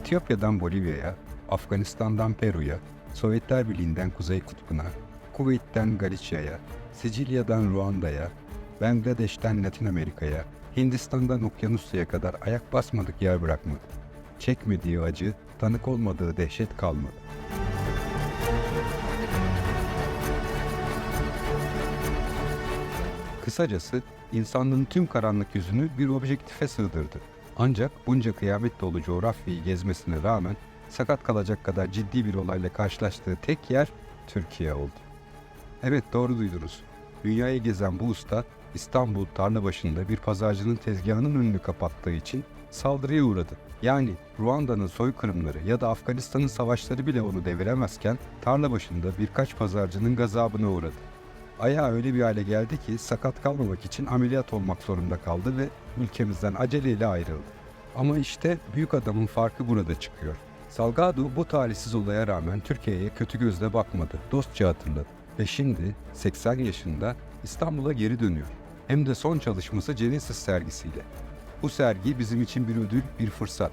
Etiyopya'dan Bolivya'ya, Afganistan'dan Peru'ya, Sovyetler Birliği'nden Kuzey Kutbu'na, Kuveyt'ten Galicia'ya, Sicilya'dan Ruanda'ya, Bangladeş'ten Latin Amerika'ya, Hindistan'dan Okyanusya'ya kadar ayak basmadık yer bırakmadı. Çekmediği acı, tanık olmadığı dehşet kalmadı. Kısacası insanlığın tüm karanlık yüzünü bir objektife sığdırdı. Ancak bunca kıyamet dolu coğrafyayı gezmesine rağmen sakat kalacak kadar ciddi bir olayla karşılaştığı tek yer Türkiye oldu. Evet doğru duydunuz. Dünyayı gezen bu usta İstanbul Tarlabaşı'nda bir pazarcının tezgahının önünü kapattığı için saldırıya uğradı. Yani Ruanda'nın soykırımları ya da Afganistan'ın savaşları bile onu deviremezken Tarlabaşı'nda birkaç pazarcının gazabına uğradı. Ayağı öyle bir hale geldi ki sakat kalmamak için ameliyat olmak zorunda kaldı ve ülkemizden aceleyle ayrıldı. Ama işte büyük adamın farkı burada çıkıyor. Salgado bu talihsiz olaya rağmen Türkiye'ye kötü gözle bakmadı, dostça hatırladı. Ve şimdi 80 yaşında İstanbul'a geri dönüyor. Hem de son çalışması Genesis sergisiyle. Bu sergi bizim için bir ödül, bir fırsat.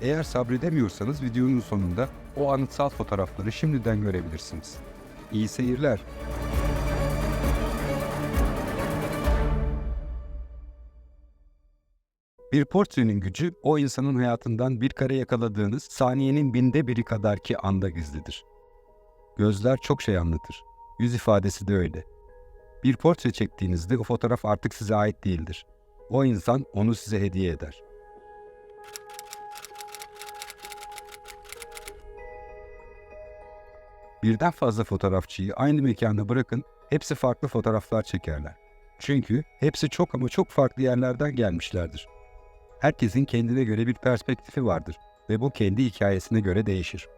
Eğer sabredemiyorsanız videonun sonunda o anıtsal fotoğrafları şimdiden görebilirsiniz. İyi seyirler. Bir portrenin gücü o insanın hayatından bir kare yakaladığınız saniyenin binde biri kadar ki anda gizlidir. Gözler çok şey anlatır. Yüz ifadesi de öyle. Bir portre çektiğinizde o fotoğraf artık size ait değildir. O insan onu size hediye eder. Birden fazla fotoğrafçıyı aynı mekanda bırakın, hepsi farklı fotoğraflar çekerler. Çünkü hepsi çok ama çok farklı yerlerden gelmişlerdir. Herkesin kendine göre bir perspektifi vardır ve bu kendi hikayesine göre değişir.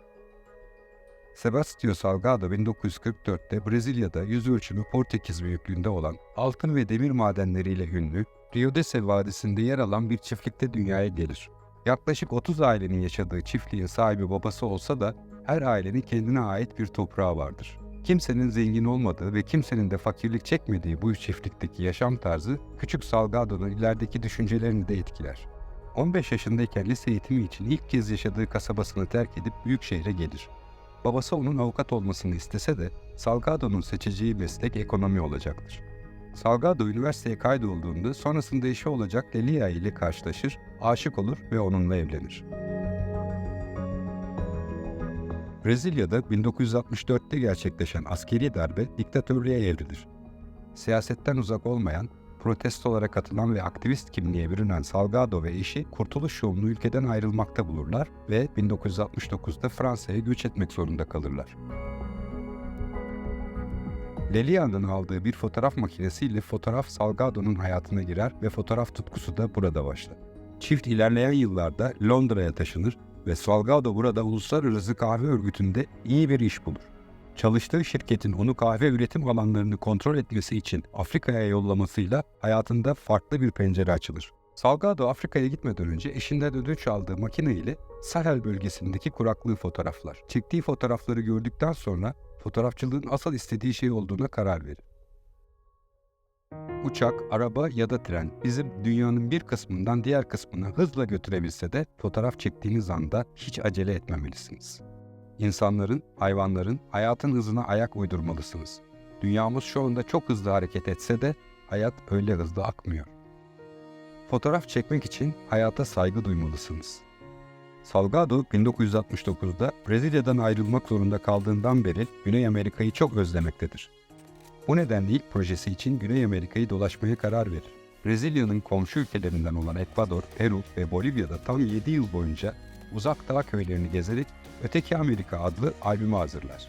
Sebastião Salgado 1944'te Brezilya'da yüz ölçümü Portekiz büyüklüğünde olan altın ve demir madenleriyle ünlü Rio de Vadisi'nde yer alan bir çiftlikte dünyaya gelir. Yaklaşık 30 ailenin yaşadığı çiftliğin sahibi babası olsa da her ailenin kendine ait bir toprağı vardır. Kimsenin zengin olmadığı ve kimsenin de fakirlik çekmediği bu çiftlikteki yaşam tarzı küçük Salgado'nun ilerideki düşüncelerini de etkiler. 15 yaşındayken lise eğitimi için ilk kez yaşadığı kasabasını terk edip büyük şehre gelir. Babası onun avukat olmasını istese de Salgado'nun seçeceği meslek ekonomi olacaktır. Salgado üniversiteye kaydolduğunda sonrasında eşi olacak Delia ile karşılaşır, aşık olur ve onunla evlenir. Brezilya'da 1964'te gerçekleşen askeri darbe diktatörlüğe evrilir. Siyasetten uzak olmayan, protestolara katılan ve aktivist kimliğe bürünen Salgado ve eşi kurtuluş yolunu ülkeden ayrılmakta bulurlar ve 1969'da Fransa'ya göç etmek zorunda kalırlar. Lelia'nın aldığı bir fotoğraf makinesiyle fotoğraf Salgado'nun hayatına girer ve fotoğraf tutkusu da burada başlar. Çift ilerleyen yıllarda Londra'ya taşınır ve Salgado burada Uluslararası Kahve Örgütü'nde iyi bir iş bulur. Çalıştığı şirketin onu kahve üretim alanlarını kontrol etmesi için Afrika'ya yollamasıyla hayatında farklı bir pencere açılır. Salgado Afrika'ya gitmeden önce eşinden ödünç aldığı makine ile Sahel bölgesindeki kuraklığı fotoğraflar. Çektiği fotoğrafları gördükten sonra fotoğrafçılığın asıl istediği şey olduğuna karar verir. Uçak, araba ya da tren bizim dünyanın bir kısmından diğer kısmına hızla götürebilse de fotoğraf çektiğiniz anda hiç acele etmemelisiniz. İnsanların, hayvanların, hayatın hızına ayak uydurmalısınız. Dünyamız şu anda çok hızlı hareket etse de hayat öyle hızlı akmıyor. Fotoğraf çekmek için hayata saygı duymalısınız. Salgado 1969'da Brezilya'dan ayrılmak zorunda kaldığından beri Güney Amerika'yı çok özlemektedir. Bu nedenle ilk projesi için Güney Amerika'yı dolaşmaya karar verir. Brezilya'nın komşu ülkelerinden olan Ekvador, Peru ve Bolivya'da tam 7 yıl boyunca uzak dağ köylerini gezerek Öteki Amerika adlı albümü hazırlar.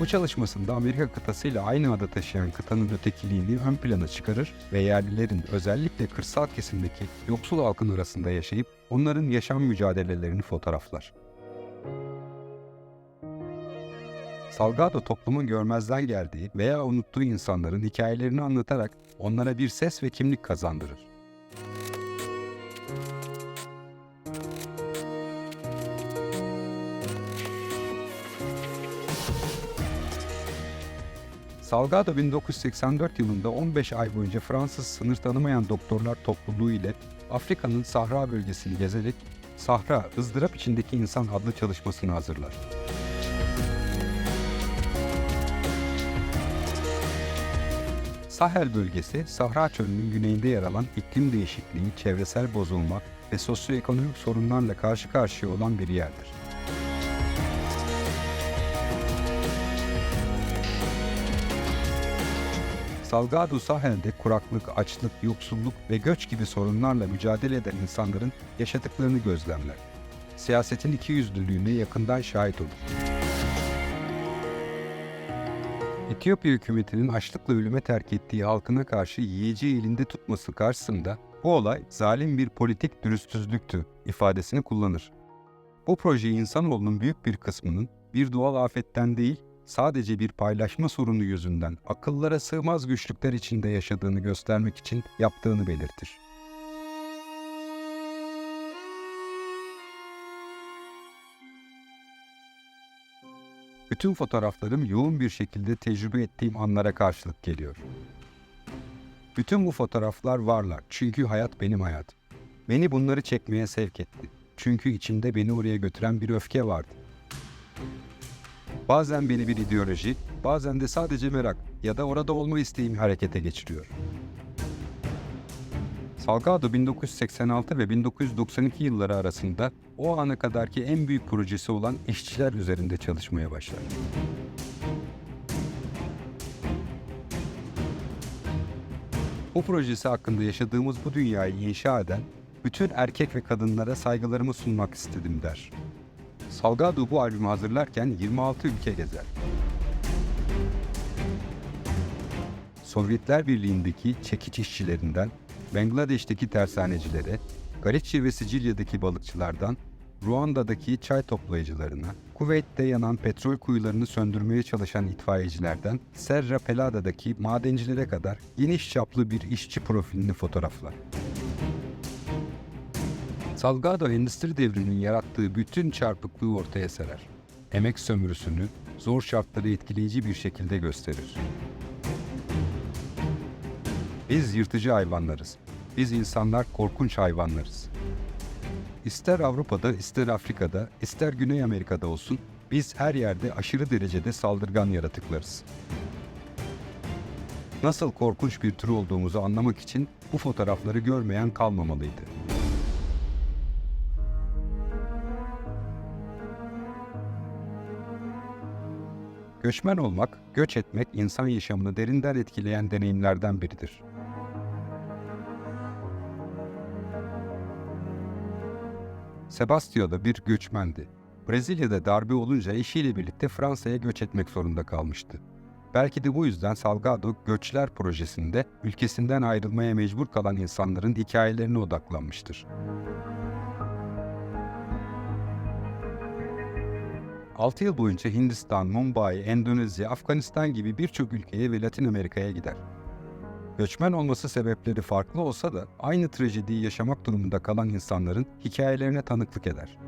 Bu çalışmasında Amerika kıtasıyla aynı adı taşıyan kıtanın ötekiliğini ön plana çıkarır ve yerlilerin özellikle kırsal kesimdeki yoksul halkın arasında yaşayıp onların yaşam mücadelelerini fotoğraflar. Salgado toplumun görmezden geldiği veya unuttuğu insanların hikayelerini anlatarak onlara bir ses ve kimlik kazandırır. Salgado 1984 yılında 15 ay boyunca Fransız sınır tanımayan doktorlar topluluğu ile Afrika'nın Sahra bölgesini gezerek Sahra, ızdırap içindeki insan adlı çalışmasını hazırlar. Sahel bölgesi, Sahra Çölü'nün güneyinde yer alan iklim değişikliği, çevresel bozulma ve sosyoekonomik sorunlarla karşı karşıya olan bir yerdir. Salgado Sahel'de kuraklık, açlık, yoksulluk ve göç gibi sorunlarla mücadele eden insanların yaşadıklarını gözlemler. Siyasetin ikiyüzlülüğüne yakından şahit olur. Etiyopya hükümetinin açlıkla ölüme terk ettiği halkına karşı yiyeceği elinde tutması karşısında bu olay zalim bir politik dürüstsüzlüktü ifadesini kullanır. Bu proje insanoğlunun büyük bir kısmının bir doğal afetten değil, sadece bir paylaşma sorunu yüzünden akıllara sığmaz güçlükler içinde yaşadığını göstermek için yaptığını belirtir. Bütün fotoğraflarım yoğun bir şekilde tecrübe ettiğim anlara karşılık geliyor. Bütün bu fotoğraflar varlar çünkü hayat benim hayatım. Beni bunları çekmeye sevk etti. Çünkü içimde beni oraya götüren bir öfke vardı. Bazen beni bir ideoloji, bazen de sadece merak ya da orada olma isteğimi harekete geçiriyor. Salgado 1986 ve 1992 yılları arasında o ana kadarki en büyük projesi olan işçiler üzerinde çalışmaya başlar. Bu projesi hakkında yaşadığımız bu dünyayı inşa eden bütün erkek ve kadınlara saygılarımı sunmak istedim der. Salgado bu albümü hazırlarken 26 ülke gezer. Sovyetler Birliği'ndeki çekiç işçilerinden, Bangladeş'teki tersanecilere, Galicia ve Sicilya'daki balıkçılardan, Ruanda'daki çay toplayıcılarına, Kuveyt'te yanan petrol kuyularını söndürmeye çalışan itfaiyecilerden, Serra Pelada'daki madencilere kadar geniş çaplı bir işçi profilini fotoğraflar. Salgado endüstri devrinin yarattığı bütün çarpıklığı ortaya serer. Emek sömürüsünü, zor şartları etkileyici bir şekilde gösterir. Biz yırtıcı hayvanlarız. Biz insanlar korkunç hayvanlarız. İster Avrupa'da, ister Afrika'da, ister Güney Amerika'da olsun, biz her yerde aşırı derecede saldırgan yaratıklarız. Nasıl korkunç bir tür olduğumuzu anlamak için bu fotoğrafları görmeyen kalmamalıydı. Göçmen olmak, göç etmek insan yaşamını derinden etkileyen deneyimlerden biridir. Sebastio da bir göçmendi. Brezilya'da darbe olunca eşiyle birlikte Fransa'ya göç etmek zorunda kalmıştı. Belki de bu yüzden Salgado Göçler projesinde ülkesinden ayrılmaya mecbur kalan insanların hikayelerine odaklanmıştır. 6 yıl boyunca Hindistan, Mumbai, Endonezya, Afganistan gibi birçok ülkeye ve Latin Amerika'ya gider. Göçmen olması sebepleri farklı olsa da aynı trajediyi yaşamak durumunda kalan insanların hikayelerine tanıklık eder.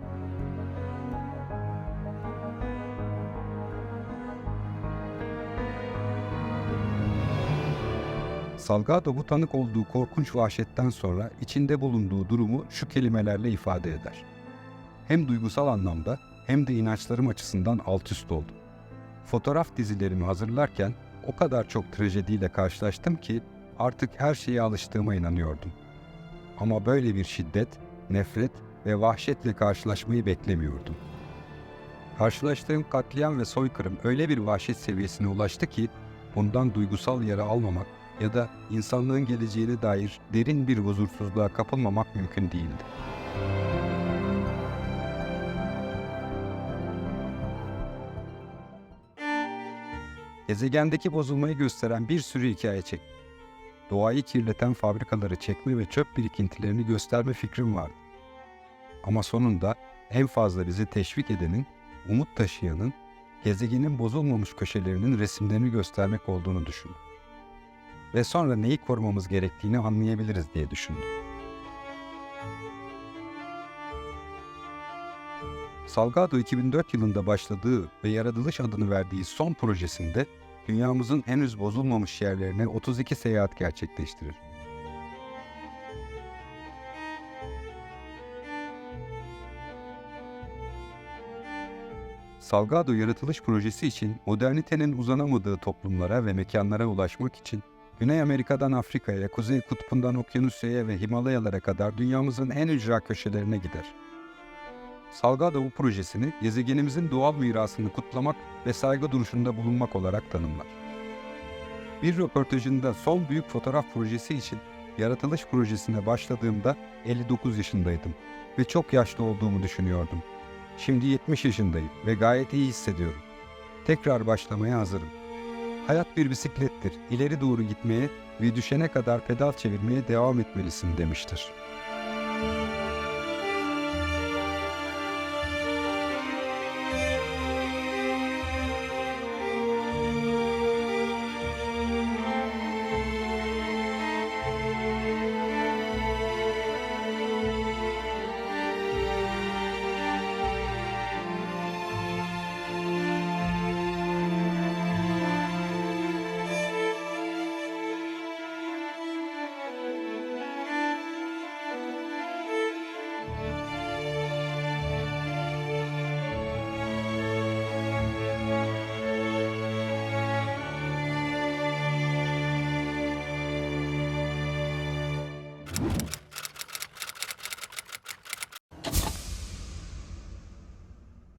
Salgado bu tanık olduğu korkunç vahşetten sonra içinde bulunduğu durumu şu kelimelerle ifade eder. Hem duygusal anlamda hem de inançlarım açısından alt üst oldum. Fotoğraf dizilerimi hazırlarken o kadar çok trajediyle karşılaştım ki artık her şeye alıştığıma inanıyordum. Ama böyle bir şiddet, nefret ve vahşetle karşılaşmayı beklemiyordum. Karşılaştığım katliam ve soykırım öyle bir vahşet seviyesine ulaştı ki bundan duygusal yara almamak ya da insanlığın geleceğine dair derin bir huzursuzluğa kapılmamak mümkün değildi. Gezegendeki bozulmayı gösteren bir sürü hikaye çek. Doğayı kirleten fabrikaları çekme ve çöp birikintilerini gösterme fikrim vardı. Ama sonunda en fazla bizi teşvik edenin, umut taşıyanın, gezegenin bozulmamış köşelerinin resimlerini göstermek olduğunu düşündüm. Ve sonra neyi korumamız gerektiğini anlayabiliriz diye düşündüm. Salgado 2004 yılında başladığı ve yaratılış adını verdiği son projesinde dünyamızın henüz bozulmamış yerlerine 32 seyahat gerçekleştirir. Salgado yaratılış projesi için modernitenin uzanamadığı toplumlara ve mekanlara ulaşmak için Güney Amerika'dan Afrika'ya, Kuzey Kutbu'ndan Okyanusya'ya ve Himalayalara kadar dünyamızın en ücra köşelerine gider. Salgado projesini gezegenimizin doğal mirasını kutlamak ve saygı duruşunda bulunmak olarak tanımlar. Bir röportajında son büyük fotoğraf projesi için yaratılış projesine başladığımda 59 yaşındaydım ve çok yaşlı olduğumu düşünüyordum. Şimdi 70 yaşındayım ve gayet iyi hissediyorum. Tekrar başlamaya hazırım. Hayat bir bisiklettir. İleri doğru gitmeye ve düşene kadar pedal çevirmeye devam etmelisin demiştir.